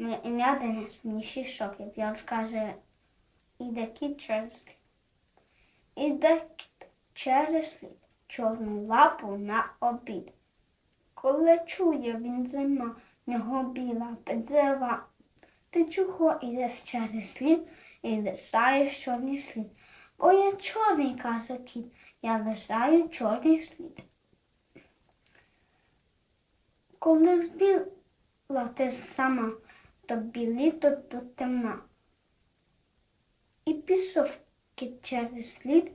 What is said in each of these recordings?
Моє ім'я Денис, мені 6 років. Я розкажу, іде кіт через лід. Іде кіт через лід, чорну лапу на обід. Коли чує він зима, нього біла підзива. Ти чого ідеш через лід і лишаєш чорний слід? Бо я чорний каже кіт, я лишаю чорний слід. Коли збіла ти сама, то білі, то, то темна. І пішов кіт через слід,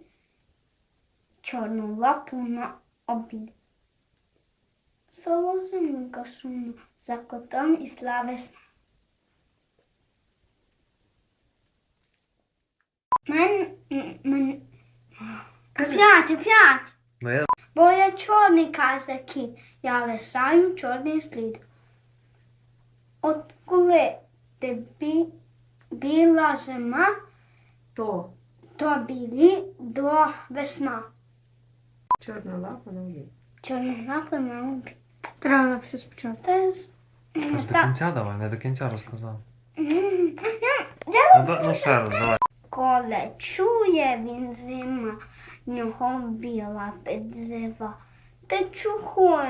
чорну лапу на обід. Солозинка сумно, за котом і слави сна. Мен, мен, п'ять, п'ять. Бо я чорний каже кіт, я лишаю чорний слід. От коли ти бі, біла зима, То то білі до весна. чорна лапа на обід. Чорна лапа на обід. Треба все спочатку. Аж до кінця давай, не до кінця розказав. Ну, ну ще раз, давай. Коли чує він зима, нього біла підзива. Ти чого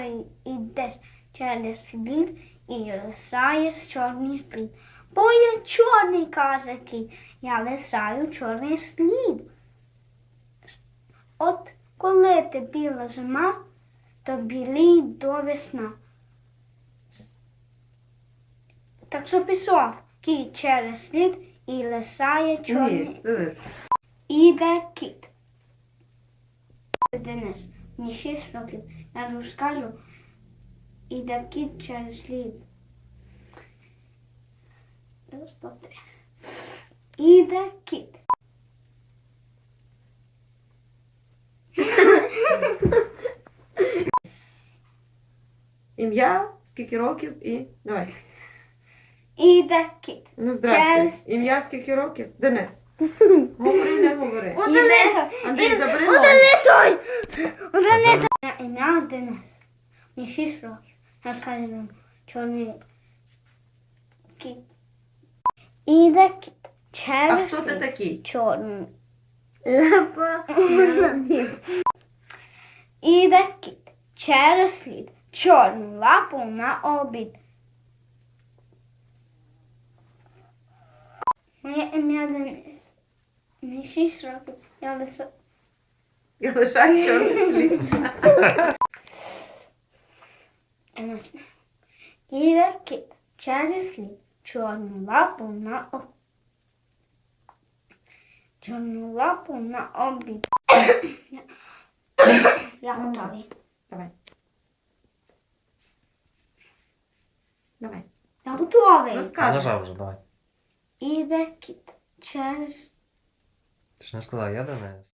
йдеш через слід і лишаєш чорний слід? Бо я чорний каже кіт, я лишаю чорний слід. От коли ти біла зима, то білій до весна. Так що пішов кіт через слід і лишає чорний. Іде кіт. Денис, мені 6 років. Я розкажу. Іде кіт через лід. Три. Іде кіт. Ім'я, скільки років і. Давай. Іде кіт. Ну, здрасте. Через- Ім'я скільки років? Денис. Говори, не говори. Удалито. Андрій, забери. Удалито. Ім'я Денис. Мені 6 років. Вам чорний кіт. Іде кіт. А хто ти такий? чорний. Лапа. Іде кіт через слід, чорну лапу на обід. Моє ім'я Денис. Мені шість років. Я лише Я лишаю чорний слід. кіт через слід, чорну лапу на обід. Чорну лапу на обід. Я готовий. Давай. Давай. Я готовий. Розказуй. Нажав вже, давай. Іде кіт через Ти ж не сказав, я Денис.